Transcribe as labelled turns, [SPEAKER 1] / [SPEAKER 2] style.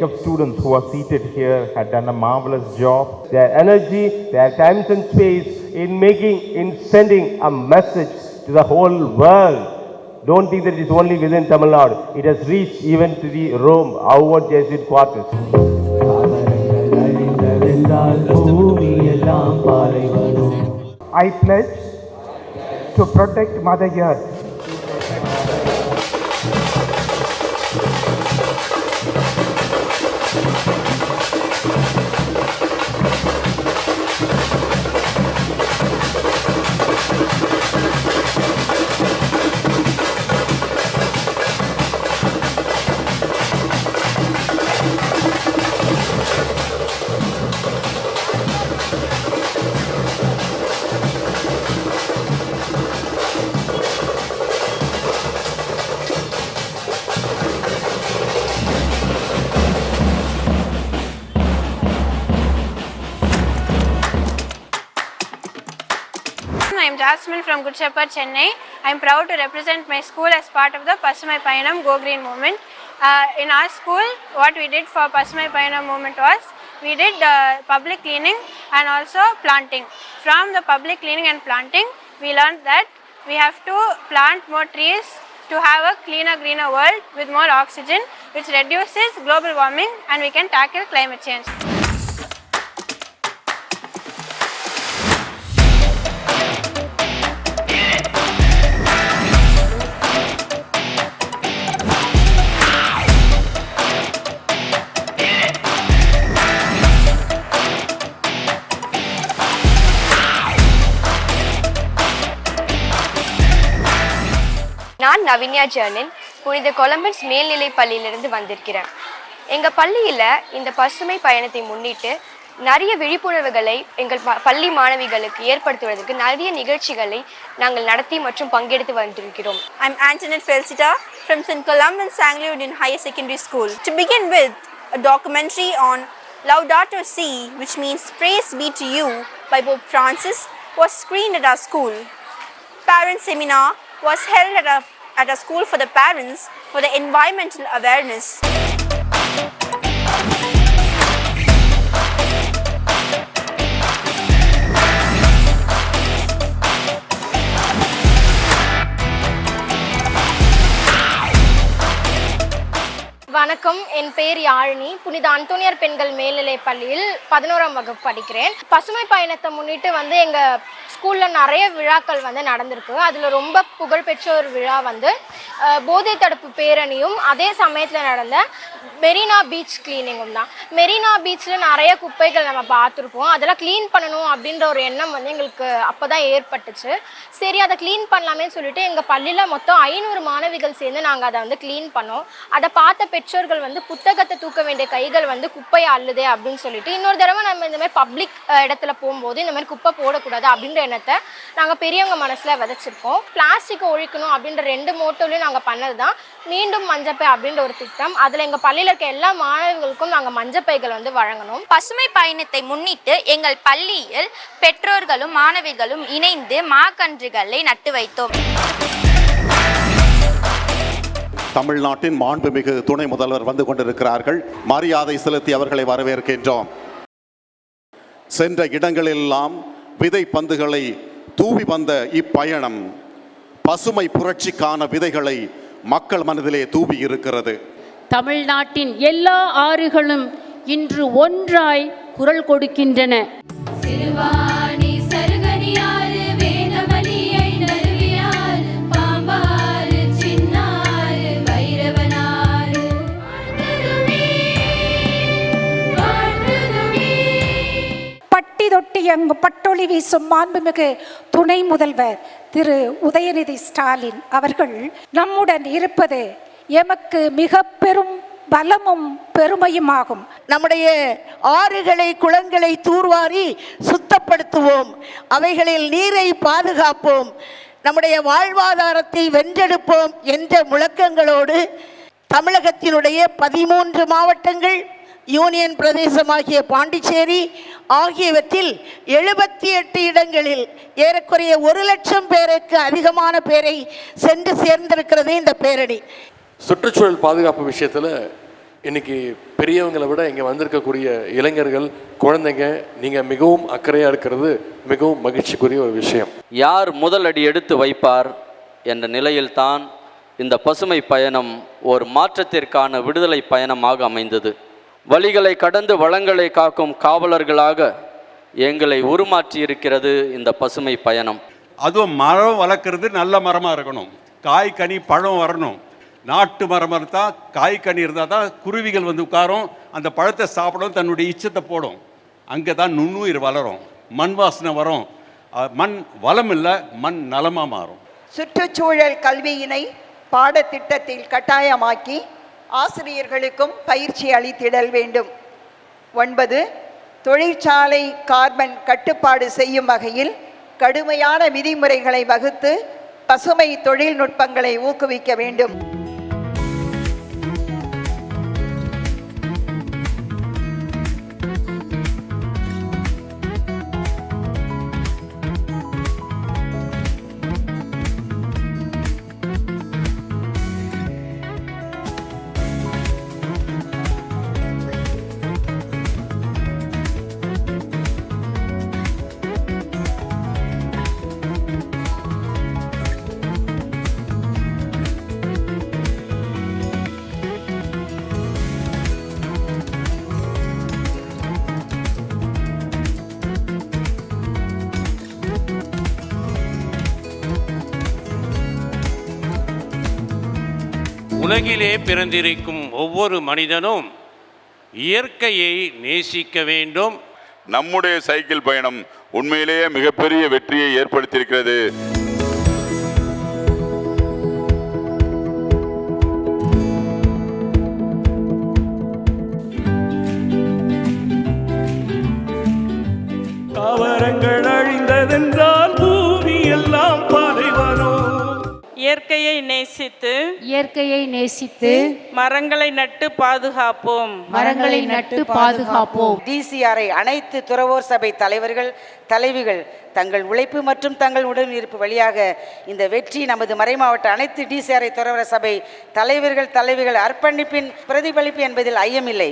[SPEAKER 1] Of students who are seated here had done a marvelous job. Their energy, their time and space in making, in sending a message to the whole world don't think that it is only within Tamil Nadu. It has reached even to the Rome, our Jesuit quarters.
[SPEAKER 2] I pledge to protect Mother Earth
[SPEAKER 3] Am from Good Chennai. I am proud to represent my school as part of the Pasumai Payanam Go Green movement. Uh, in our school, what we did for Pasumai Payanam movement was we did uh, public cleaning and also planting. From the public cleaning and planting, we learned that we have to plant more trees to have a cleaner, greener world with more oxygen, which reduces global warming and we can tackle climate change.
[SPEAKER 4] நவின்யா ஜேர்னின் புனித கொலம்பன்ஸ் மேல்நிலை பள்ளியிலிருந்து வந்திருக்கிறேன் எங்கள் பள்ளியில் இந்த பசுமை பயணத்தை முன்னிட்டு நிறைய விழிப்புணர்வுகளை எங்கள் பள்ளி மாணவிகளுக்கு ஏற்படுத்துவதற்கு நிறைய நிகழ்ச்சிகளை நாங்கள் நடத்தி மற்றும் பங்கெடுத்து வந்திருக்கிறோம்
[SPEAKER 3] I'm Antoinette Felicita from Saint Columban's சாங்லியூட் in higher secondary school to begin with a documentary on Laudato Si, which means Praise Be to You by Pope Francis, was screened at our school. Parent seminar was held at our at a school for the parents for the environmental awareness.
[SPEAKER 5] வணக்கம். என் பெயர் யாழினி. புனித அந்தோனியார் பெண்கள் மேல்நிலைப் பள்ளியில் பதினோராம் வகுப்பு படிக்கிறேன். பசுமை பயணத்தை முன்னிட்டு வந்து எங்கள் ஸ்கூலில் நிறைய விழாக்கள் வந்து நடந்திருக்கு. அதில் ரொம்ப புகழ்பெற்ற ஒரு விழா வந்து போதை தடுப்பு பேரணியும் அதே சமயத்தில் நடந்த மெரினா பீச் கிளீனிங்கும் தான். மெரினா பீச்சில் நிறைய குப்பைகள் நம்ம பார்த்துருப்போம். அதெல்லாம் க்ளீன் பண்ணணும் அப்படின்ற ஒரு எண்ணம் வந்து எங்களுக்கு அப்போ தான் ஏற்பட்டுச்சு. சரி அதை க்ளீன் பண்ணலாமேன்னு சொல்லிட்டு எங்கள் பள்ளியில் மொத்தம் ஐநூறு மாணவிகள் சேர்ந்து நாங்கள் அதை வந்து க்ளீன் பண்ணோம். அதை பார்த்த பெற்றோர்கள் வந்து புத்தகத்தை தூக்க வேண்டிய கைகள் வந்து குப்பையை அள்ளுதே அப்படின்னு சொல்லிட்டு இன்னொரு தடவை நம்ம இந்த மாதிரி பப்ளிக் இடத்துல போகும்போது இந்த மாதிரி குப்பை போடக்கூடாது அப்படின்ற எண்ணத்தை நாங்கள் பெரியவங்க மனசில் விதைச்சிருக்கோம். பிளாஸ்டிக்கை ஒழிக்கணும் அப்படின்ற ரெண்டு மோட்டோலையும் நாங்கள் பண்ணது தான் மீண்டும் மஞ்சப்பை அப்படின்ற ஒரு திட்டம். அதில் எங்கள் பள்ளியில் இருக்க எல்லா மாணவர்களுக்கும் நாங்கள் மஞ்சப்பைகள் வந்து வழங்கணும்.
[SPEAKER 6] பசுமை பயணத்தை முன்னிட்டு எங்கள் பள்ளியில் பெற்றோர்களும் மாணவிகளும் இணைந்து மாக்கன்றுகளை நட்டு வைத்தோம்.
[SPEAKER 7] தமிழ்நாட்டின் மாண்புமிகு துணை முதல்வர் வந்து கொண்டிருக்கிறார்கள். மரியாதை செலுத்தி அவர்களை வரவேற்கின்றோம். சென்ற இடங்களெல்லாம் விதை பந்துகளை தூவி வந்த இப்பயணம் பசுமை புரட்சிக்கான விதைகளை மக்கள் மனதிலே தூவி இருக்கிறது.
[SPEAKER 8] தமிழ்நாட்டின் எல்லா ஆறுகளும் இன்று ஒன்றாய் குரல் கொடுக்கின்றன.
[SPEAKER 9] தொட்டி அங்கு பட்டொளி வீசும் மாண்புமிகு துணை முதல்வர் திரு உதயநிதி ஸ்டாலின் அவர்கள் நம்முடன் இருப்பது எமக்கு மிக பெரும் பலமும் பெருமையுமாகும்.
[SPEAKER 10] நம்முடைய ஆறுகளை குளங்களை தூர்வாரி சுத்தப்படுத்துவோம். அவைகளில் நீரை பாதுகாப்போம். நம்முடைய வாழ்வாதாரத்தை வென்றெடுப்போம் என்ற முழக்கங்களோடு தமிழகத்தினுடைய பதிமூன்று மாவட்டங்கள் யூனியன் பிரதேசமாகிய பாண்டிச்சேரி ஆகியவற்றில் எழுபத்தி எட்டு இடங்களில் ஏறக்குறைய ஒரு லட்சம் பேருக்கு அதிகமான பேரை சென்று சேர்ந்திருக்கிறது இந்த பேரணி
[SPEAKER 11] சுற்றுச்சூழல் பாதுகாப்பு விஷயத்தில் இன்னைக்கு பெரியவங்களை விட இங்கே வந்திருக்கக்கூடிய இளைஞர்கள் குழந்தைங்க நீங்கள் மிகவும் அக்கறையாக இருக்கிறது மிகவும் மகிழ்ச்சிக்குரிய ஒரு விஷயம்.
[SPEAKER 12] யார் முதல் அடி எடுத்து வைப்பார் என்ற நிலையில்தான் இந்த பசுமை பயணம் ஒரு மாற்றத்திற்கான விடுதலை பயணமாக அமைந்தது. வழிகளை கடந்து வளங்களை காக்கும் காவலர்களாக எங்களை உருமாற்றி இருக்கிறது இந்த பசுமை பயணம்.
[SPEAKER 13] அதுவும் மரம் வளர்க்குறது நல்ல மரமாக இருக்கணும். காய் கனி பழம் வரணும். நாட்டு மரம் இருந்தால் காய் கனி இருந்தால் தான் குருவிகள் வந்து உட்காரும். அந்த பழத்தை சாப்பிடும் தன்னுடைய இச்சத்தை போடும். அங்கே தான் நுண்ணுயிர் வளரும். மண் வாசனை வரும். மண் வளம் இல்லை மண் நலமாக மாறும்.
[SPEAKER 14] சுற்றுச்சூழல் கல்வியினை பாடத்திட்டத்தில் கட்டாயமாக்கி ஆசிரியர்களுக்கும் பயிற்சி அளித்திடல் வேண்டும். ஒன்பது தொழிற்சாலை கார்பன் கட்டுப்பாடு செய்யும் வகையில் கடுமையான விதிமுறைகளை வகுத்து பசுமை தொழில்நுட்பங்களை ஊக்குவிக்க வேண்டும்.
[SPEAKER 15] உலகிலே பிறந்திருக்கும் ஒவ்வொரு மனிதனும் இயற்கையை நேசிக்க வேண்டும்.
[SPEAKER 16] நம்முடைய சைக்கிள் பயணம் உண்மையிலேயே மிகப்பெரிய வெற்றியை ஏற்படுத்தியிருக்கிறது.
[SPEAKER 17] தாவரங்கள்
[SPEAKER 18] இயற்கையை நேசித்து
[SPEAKER 19] இயற்கையை நேசித்து
[SPEAKER 18] மரங்களை நட்டு பாதுகாப்போம்.
[SPEAKER 19] மரங்களை நட்டு பாதுகாப்போம்.
[SPEAKER 14] டிசிஆரை அனைத்து துறவோர் சபை தலைவர்கள் தலைவிகள் தங்கள் உழைப்பு மற்றும் தங்கள் உடனிருப்பு வழியாக இந்த வெற்றி நமது மறைமாவட்ட அனைத்து டிசிஆரை துறவர சபை தலைவர்கள் தலைவிகள் அர்ப்பணிப்பின் பிரதிபலிப்பு என்பதில் ஐயமில்லை.